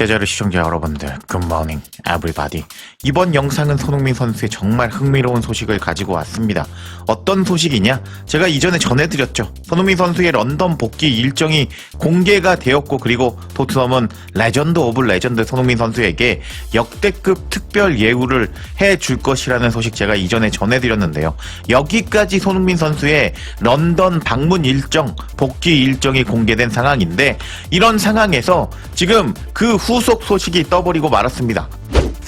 제자를 시청자 여러분들, 굿모닝, 에브리바디. 이번 영상은 손흥민 선수의 정말 흥미로운 소식을 가지고 왔습니다. 어떤 소식이냐? 제가 이전에 전해드렸죠. 손흥민 선수의 런던 복귀 일정이 공개가 되었고, 그리고 토트넘은 레전드 오브 레전드 손흥민 선수에게 역대급 특별 예우를 해줄 것이라는 소식 제가 이전에 전해드렸는데요. 여기까지 손흥민 선수의 런던 방문 일정, 복귀 일정이 공개된 상황인데, 이런 상황에서 지금 그후 속 소식이 떠버리고 말았습니다.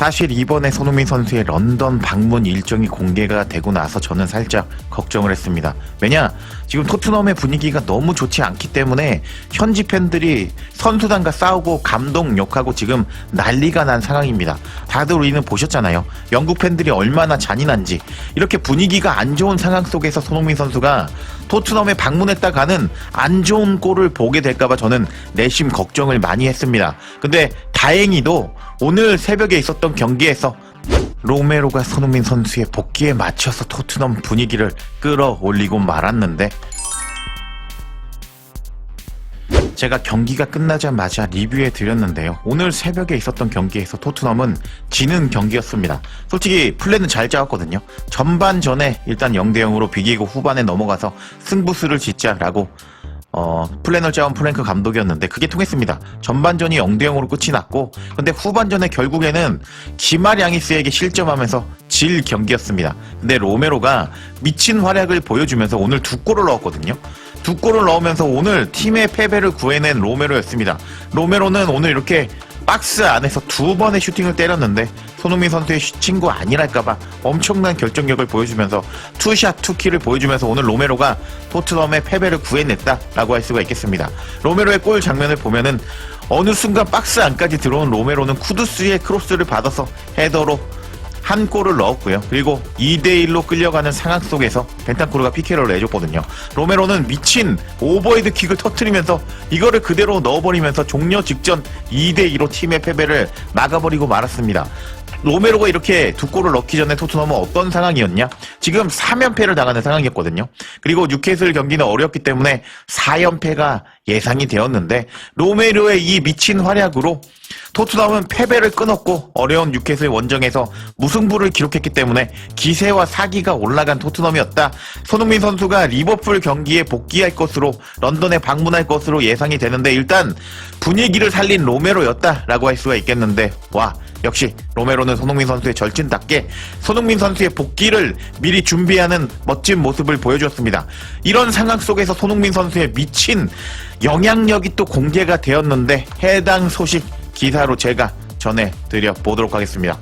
사실 이번에 손흥민 선수의 런던 방문 일정이 공개가 되고 나서 저는 살짝 걱정을 했습니다. 왜냐? 지금 토트넘의 분위기가 너무 좋지 않기 때문에 현지 팬들이 선수단과 싸우고 감동 욕하고 지금 난리가 난 상황입니다. 다들 우리는 보셨잖아요. 영국 팬들이 얼마나 잔인한지 이렇게 분위기가 안 좋은 상황 속에서 손흥민 선수가 토트넘에 방문했다가는 안 좋은 꼴을 보게 될까봐 저는 내심 걱정을 많이 했습니다. 근데 다행히도 오늘 새벽에 있었던 경기에서 로메로가 손흥민 선수의 복귀에 맞춰서 토트넘 분위기를 끌어올리고 말았는데 제가 경기가 끝나자마자 리뷰해 드렸는데요. 오늘 새벽에 있었던 경기에서 토트넘은 지는 경기였습니다. 솔직히 플랜은 잘 짜왔거든요. 전반 전에 일단 0대 0으로 비기고 후반에 넘어가서 승부수를 짓자라고 어, 플랜을 짜온 프랭크 감독이었는데 그게 통했습니다. 전반전이 0대 0으로 끝이 났고 근데 후반전에 결국에는 기마량이스에게 실점하면서 질 경기였습니다. 근데 로메로가 미친 활약을 보여주면서 오늘 두 골을 넣었거든요. 두 골을 넣으면서 오늘 팀의 패배를 구해낸 로메로였습니다. 로메로는 오늘 이렇게 박스 안에서 두 번의 슈팅을 때렸는데 손흥민 선수의 슈- 친구 아니랄까봐 엄청난 결정력을 보여주면서 투샷 투키를 보여주면서 오늘 로메로가 토트넘의 패배를 구해냈다라고 할 수가 있겠습니다. 로메로의 골 장면을 보면은 어느 순간 박스 안까지 들어온 로메로는 쿠두스의 크로스를 받아서 헤더로 한 골을 넣었고요. 그리고 2대1로 끌려가는 상황 속에서 벤탄쿠르가 피케를 내줬거든요. 로메로는 미친 오버헤드 킥을 터트리면서 이거를 그대로 넣어버리면서 종료 직전 2대2로 팀의 패배를 막아버리고 말았습니다. 로메로가 이렇게 두 골을 넣기 전에 토트넘은 어떤 상황이었냐? 지금 3연패를 당하는 상황이었거든요. 그리고 뉴캐슬 경기는 어렵기 때문에 4연패가 예상이 되었는데 로메로의 이 미친 활약으로 토트넘은 패배를 끊었고 어려운 뉴캐슬 원정에서 무승부를 기록했기 때문에 기세와 사기가 올라간 토트넘이었다. 손흥민 선수가 리버풀 경기에 복귀할 것으로 런던에 방문할 것으로 예상이 되는데 일단 분위기를 살린 로메로였다라고 할 수가 있겠는데 와 역시 로메로는 손흥민 선수의 절친답게 손흥민 선수의 복귀를 미리 준비하는 멋진 모습을 보여주었습니다. 이런 상황 속에서 손흥민 선수의 미친 영향력이 또 공개가 되었는데 해당 소식 기사로 제가 전해드려 보도록 하겠습니다.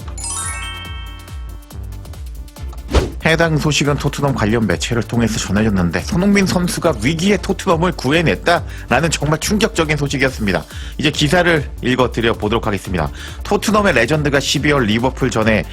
해당 소식은 토트넘 관련 매체를 통해서 전해졌는데 손흥민 선수가 위기의 토트넘을 구해냈다라는 정말 충격적인 소식이었습니다. 이제 기사를 읽어드려 보도록 하겠습니다. 토트넘의 레전드가 12월 리버풀 전에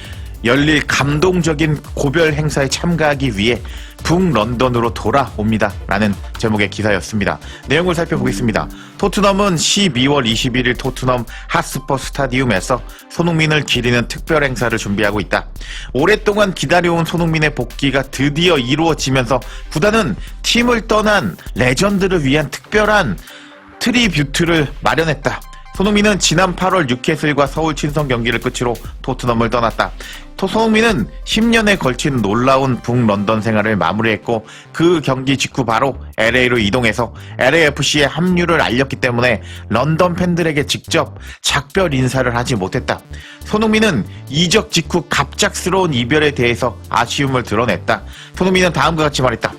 열릴 감동적인 고별 행사에 참가하기 위해 북런던으로 돌아옵니다. 라는 제목의 기사였습니다. 내용을 살펴보겠습니다. 토트넘은 12월 21일 토트넘 핫스퍼 스타디움에서 손흥민을 기리는 특별 행사를 준비하고 있다. 오랫동안 기다려온 손흥민의 복귀가 드디어 이루어지면서 구단은 팀을 떠난 레전드를 위한 특별한 트리뷰트를 마련했다. 손흥민은 지난 8월 뉴캐슬과 서울 친선 경기를 끝으로 토트넘을 떠났다. 토- 손흥민은 10년에 걸친 놀라운 북런던 생활을 마무리했고 그 경기 직후 바로 LA로 이동해서 LAFC에 합류를 알렸기 때문에 런던 팬들에게 직접 작별 인사를 하지 못했다. 손흥민은 이적 직후 갑작스러운 이별에 대해서 아쉬움을 드러냈다. 손흥민은 다음과 같이 말했다.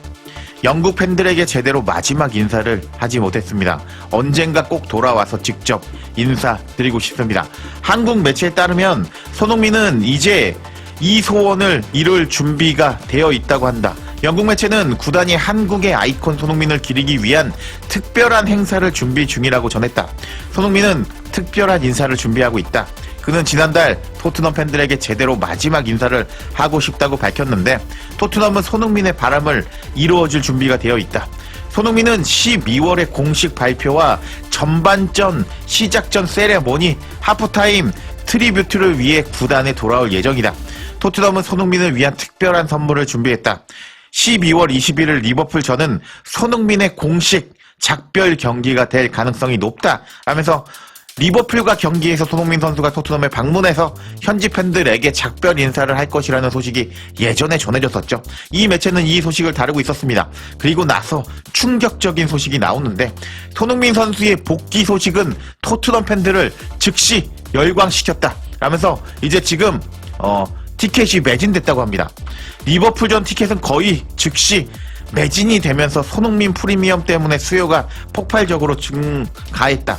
영국 팬들에게 제대로 마지막 인사를 하지 못했습니다. 언젠가 꼭 돌아와서 직접 인사드리고 싶습니다. 한국 매체에 따르면 손흥민은 이제 이 소원을 이룰 준비가 되어 있다고 한다. 영국 매체는 구단이 한국의 아이콘 손흥민을 기리기 위한 특별한 행사를 준비 중이라고 전했다. 손흥민은 특별한 인사를 준비하고 있다. 그는 지난달 토트넘 팬들에게 제대로 마지막 인사를 하고 싶다고 밝혔는데 토트넘은 손흥민의 바람을 이루어줄 준비가 되어 있다. 손흥민은 12월의 공식 발표와 전반전 시작전 세레모니 하프타임 트리뷰트를 위해 구단에 돌아올 예정이다. 토트넘은 손흥민을 위한 특별한 선물을 준비했다. 12월 21일 리버풀 전은 손흥민의 공식 작별 경기가 될 가능성이 높다 하면서 리버풀과 경기에서 손흥민 선수가 토트넘에 방문해서 현지 팬들에게 작별 인사를 할 것이라는 소식이 예전에 전해졌었죠. 이 매체는 이 소식을 다루고 있었습니다. 그리고 나서 충격적인 소식이 나오는데 손흥민 선수의 복귀 소식은 토트넘 팬들을 즉시 열광시켰다. 라면서 이제 지금 어, 티켓이 매진됐다고 합니다. 리버풀전 티켓은 거의 즉시 매진이 되면서 손흥민 프리미엄 때문에 수요가 폭발적으로 증가했다.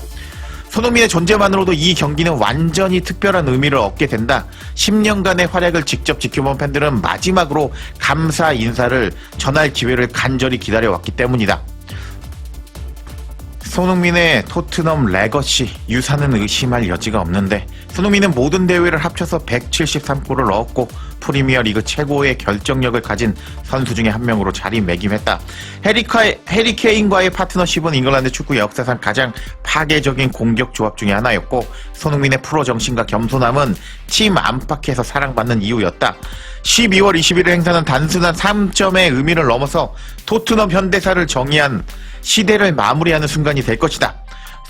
손흥민의 존재만으로도 이 경기는 완전히 특별한 의미를 얻게 된다. 10년간의 활약을 직접 지켜본 팬들은 마지막으로 감사 인사를 전할 기회를 간절히 기다려왔기 때문이다. 손흥민의 토트넘 레거시 유산은 의심할 여지가 없는데 손흥민은 모든 대회를 합쳐서 173골을 넣었고 프리미어 리그 최고의 결정력을 가진 선수 중에 한 명으로 자리매김했다. 해리카, 해리케인과의 파트너십은 잉글랜드 축구 역사상 가장 파괴적인 공격 조합 중에 하나였고 손흥민의 프로 정신과 겸손함은 팀 안팎에서 사랑받는 이유였다. 12월 21일 행사는 단순한 3점의 의미를 넘어서 토트넘 현대사를 정의한 시대를 마무리하는 순간이 될 것이다.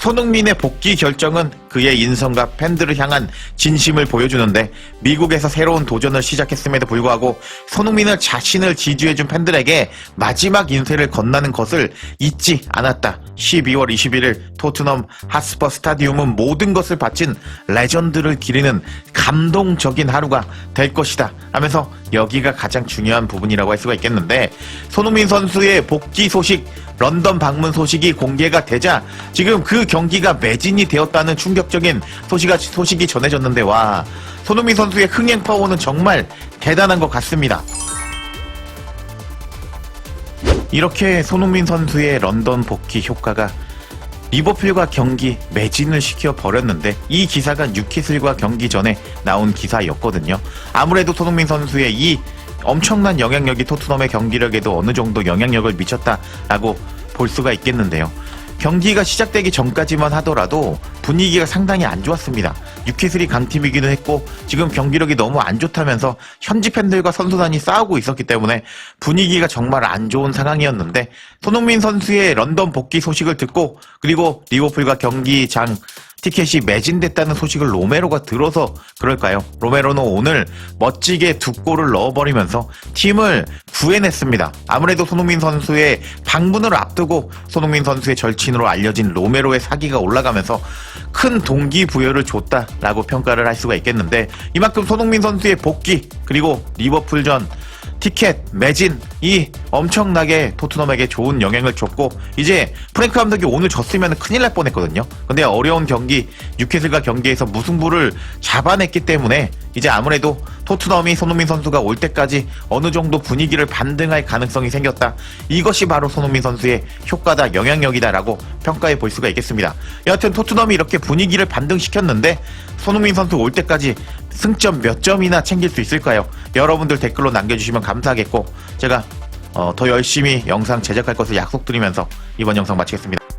손흥민의 복귀 결정은 그의 인성과 팬들을 향한 진심을 보여주는데 미국에서 새로운 도전을 시작했음에도 불구하고 손흥민을 자신을 지지해준 팬들에게 마지막 인쇄를 건나는 것을 잊지 않았다. 12월 21일 토트넘 핫스퍼 스타디움은 모든 것을 바친 레전드를 기리는 감동적인 하루가 될 것이다 하면서 여기가 가장 중요한 부분이라고 할 수가 있겠는데 손흥민 선수의 복귀 소식 런던 방문 소식이 공개가 되자 지금 그 경기가 매진이 되었다는 충격적인 소식이, 소식이 전해졌는데 와 손흥민 선수의 흥행 파워는 정말 대단한 것 같습니다. 이렇게 손흥민 선수의 런던 복귀 효과가 리버풀과 경기 매진을 시켜 버렸는데 이 기사가 뉴캐슬과 경기 전에 나온 기사였거든요. 아무래도 손흥민 선수의 이 엄청난 영향력이 토트넘의 경기력에도 어느 정도 영향력을 미쳤다라고 볼 수가 있겠는데요. 경기가 시작되기 전까지만 하더라도 분위기가 상당히 안 좋았습니다. 뉴캐슬이 강팀이기도 했고 지금 경기력이 너무 안 좋다면서 현지 팬들과 선수단이 싸우고 있었기 때문에 분위기가 정말 안 좋은 상황이었는데 손흥민 선수의 런던 복귀 소식을 듣고 그리고 리버풀과 경기장 티켓이 매진됐다는 소식을 로메로가 들어서 그럴까요? 로메로는 오늘 멋지게 두 골을 넣어버리면서 팀을 구해냈습니다. 아무래도 손흥민 선수의 방문을 앞두고 손흥민 선수의 절친으로 알려진 로메로의 사기가 올라가면서 큰 동기부여를 줬다라고 평가를 할 수가 있겠는데 이만큼 손흥민 선수의 복귀 그리고 리버풀전 티켓 매진이 엄청나게 토트넘에게 좋은 영향을 줬고 이제 프랭크 감독이 오늘 졌으면 큰일 날 뻔했거든요. 근데 어려운 경기 뉴캐슬과 경기에서 무승부를 잡아냈기 때문에 이제 아무래도 토트넘이 손흥민 선수가 올 때까지 어느 정도 분위기를 반등할 가능성이 생겼다. 이것이 바로 손흥민 선수의 효과다, 영향력이다라고 평가해 볼 수가 있겠습니다. 여하튼 토트넘이 이렇게 분위기를 반등시켰는데 손흥민 선수 올 때까지 승점 몇 점이나 챙길 수 있을까요? 여러분들 댓글로 남겨주시면 감사하겠고 제가 어, 더 열심히 영상 제작할 것을 약속드리면서 이번 영상 마치겠습니다.